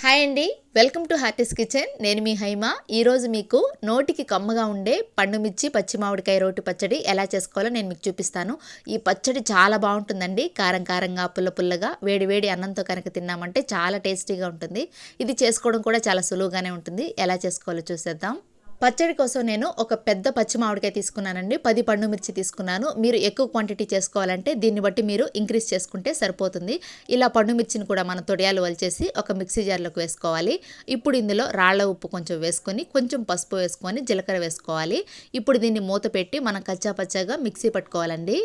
Hi అండి. Welcome to happy's kitchen. నేను మీ హైమ. ఈరోజు మీకు నోటికి కమ్మగా ఉండే పండుమిర్చి పచ్చిమామిడికాయ పచ్చి మామిడికాయ రోటి పచ్చడి ఎలా చేసుకోవాలో నేను మీకు చూపిస్తాను. ఈ పచ్చడి చాలా బాగుంటుందండి. కారం కారంగా పుల్ల పుల్లగా వేడి వేడి అన్నంతో కనుక తిన్నామంటే చాలా టేస్టీగా ఉంటుంది. ఇది చేసుకోవడం కూడా చాలా సులువుగానే ఉంటుంది. ఎలా చేసుకోవాలో చూసేద్దాం. పచ్చడి కోసం నేను ఒక పెద్ద పచ్చి మామిడికాయ తీసుకున్నానండి. పది పండు మిర్చి తీసుకున్నాను. మీరు ఎక్కువ క్వాంటిటీ చేసుకోవాలంటే దీన్ని బట్టి మీరు ఇంక్రీజ్ చేసుకుంటే సరిపోతుంది. ఇలా పండు మిర్చిని కూడా మనం తొడియాలు వలిచేసి ఒక మిక్సీ జార్లోకి వేసుకోవాలి. ఇప్పుడు ఇందులో రాళ్ళ ఉప్పు కొంచెం వేసుకొని కొంచెం పసుపు వేసుకొని జీలకర్ర వేసుకోవాలి. ఇప్పుడు దీన్ని మూత పెట్టి మనం కచ్చా పచ్చాగా మిక్సీ పట్టుకోవాలండి.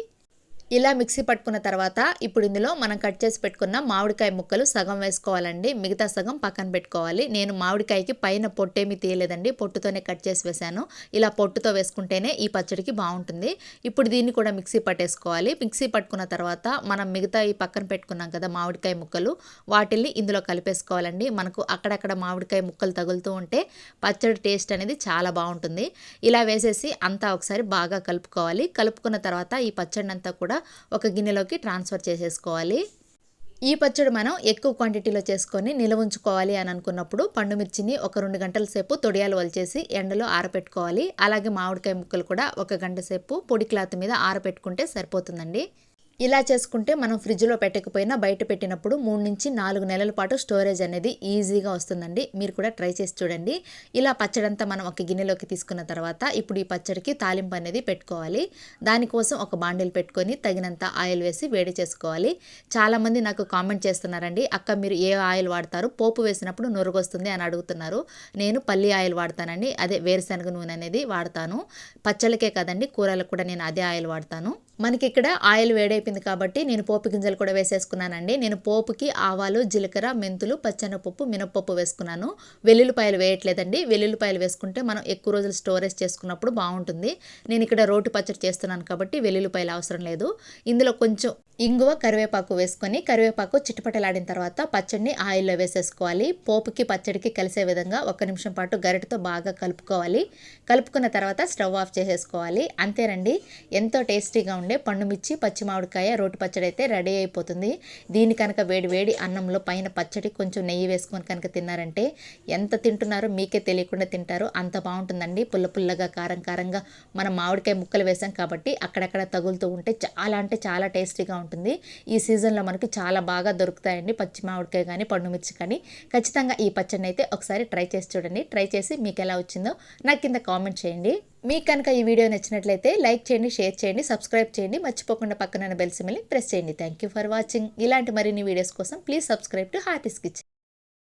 ఇలా మిక్సీ పట్టుకున్న తర్వాత ఇప్పుడు ఇందులో మనం కట్ చేసి పెట్టుకున్న మామిడికాయ ముక్కలు సగం వేసుకోవాలండి. మిగతా సగం పక్కన పెట్టుకోవాలి. నేను మామిడికాయకి పైన పొట్టేమి తీయలేదండి. పొట్టుతోనే కట్ చేసి వేసాను ఇలా పొట్టుతో వేసుకుంటేనే ఈ పచ్చడికి బాగుంటుంది. ఇప్పుడు దీన్ని కూడా మిక్సీ పట్టేసుకోవాలి. మిక్సీ పట్టుకున్న తర్వాత మనం మిగతా ఈ పక్కన పెట్టుకున్నాం కదా మామిడికాయ ముక్కలు వాటిల్ని ఇందులో కలిపేసుకోవాలండి. మనకు అక్కడక్కడ మామిడికాయ ముక్కలు తగులుతూ ఉంటే పచ్చడి టేస్ట్ అనేది చాలా బాగుంటుంది. ఇలా వేసేసి అంతా ఒకసారి బాగా కలుపుకోవాలి. కలుపుకున్న తర్వాత ఈ పచ్చడిని అంతా కూడా ఒక గిన్నెలోకి ట్రాన్స్ఫర్ చేసేసుకోవాలి. ఈ పచ్చడి మనం ఎక్కువ క్వాంటిటీలో చేసుకొని నిల్వ ఉంచుకోవాలి అని అనుకున్నప్పుడు పండు మిర్చిని ఒక రెండు గంటల సేపు తొడియాలు వలిచేసి ఎండలో ఆరపెట్టుకోవాలి. అలాగే మామిడికాయ ముక్కలు కూడా ఒక గంట సేపు పొడి క్లాత్ మీద ఆరపెట్టుకుంటే సరిపోతుందండి. ఇలా చేసుకుంటే మనం ఫ్రిడ్జ్లో పెట్టకపోయినా బయట పెట్టినప్పుడు మూడు నుంచి నాలుగు నెలల పాటు స్టోరేజ్ అనేది ఈజీగా వస్తుందండి. మీరు కూడా ట్రై చేసి చూడండి. ఇలా పచ్చడంతా మనం ఒక గిన్నెలోకి తీసుకున్న తర్వాత ఇప్పుడు ఈ పచ్చడికి తాలింపు అనేది పెట్టుకోవాలి. దానికోసం ఒక బాండిల్ పెట్టుకొని తగినంత ఆయిల్ వేసి వేడి చేసుకోవాలి. చాలామంది నాకు కామెంట్ చేస్తున్నారండి అక్క మీరు ఏ ఆయిల్ వాడతారు? పోపు వేసినప్పుడు నొరుగొస్తుంది అని అడుగుతున్నారు. నేను పల్లి ఆయిల్ వాడతానండి అదే వేరుశనగ నూనె అనేది వాడతాను. పచ్చళ్ళకే కదండి కూరలకు కూడా నేను అదే ఆయిల్ వాడతాను. మనకి ఇక్కడ ఆయిల్ వేడైపోయింది కాబట్టి నేను పోపు గింజలు కూడా వేసేసుకున్నానండి. నేను పోపుకి ఆవాలు జీలకర్ర మెంతులు పచ్చెనపప్పు మినపప్పు వేసుకున్నాను. వెల్లుల్లిపాయలు వేయట్లేదండి. వెల్లుల్లిపాయలు వేసుకుంటే మనం ఎక్కువ రోజులు స్టోరేజ్ చేసుకున్నప్పుడు బాగుంటుంది. నేను ఇక్కడ రోటి పచ్చడి చేస్తున్నాను కాబట్టి వెల్లుల్లిపాయలు అవసరం లేదు. ఇందులో కొంచెం ఇంగువ కరివేపాకు వేసుకొని కరివేపాకు చిటపటలాడిన తర్వాత పచ్చడిని ఆయిల్లో వేసేసుకోవాలి. పోపుకి పచ్చడికి కలిసే విధంగా ఒక నిమిషం పాటు గరిటతో బాగా కలుపుకోవాలి. కలుపుకున్న తర్వాత స్టవ్ ఆఫ్ చేసేసుకోవాలి. అంతేనండి. ఎంతో టేస్టీగా ఉండే పండుమిర్చి పచ్చి మామిడికాయ రోటి పచ్చడి అయితే రెడీ అయిపోతుంది. దీని కనుక వేడి వేడి అన్నంలో పైన పచ్చడి కొంచెం నెయ్యి వేసుకొని కనుక తిన్నారంటే ఎంత తింటున్నారో మీకే తెలియకుండా తింటారు. అంత బాగుంటుందండి. పుల్ల పుల్లగా కారం కారంగా మనం మామిడికాయ ముక్కలు వేసాం కాబట్టి అక్కడక్కడ తగులుతూ ఉంటే చాలా అంటే చాలా టేస్టీగా ఉంటుంది. ఉంటుంది. ఈ సీజన్లో మనకి చాలా బాగా దొరుకుతాయండి. పచ్చి మామిడికాయ కానీ పండు మిర్చి కానీ. ఖచ్చితంగా ఈ పచ్చడిని అయితే ఒకసారి ట్రై చేసి చూడండి. ట్రై చేసి మీకు ఎలా వచ్చిందో నాకు కింద కామెంట్ చేయండి. మీకు కనుక ఈ వీడియో నచ్చినట్లయితే లైక్ చేయండి షేర్ చేయండి సబ్స్క్రైబ్ చేయండి. మర్చిపోకుండా పక్కన బెల్ సిమ్ని ప్రెస్ చేయండి. థ్యాంక్ యూ ఫర్ వాచింగ్ ఇలాంటి మరిన్ని వీడియోస్ కోసం please subscribe to hearty's kitchen.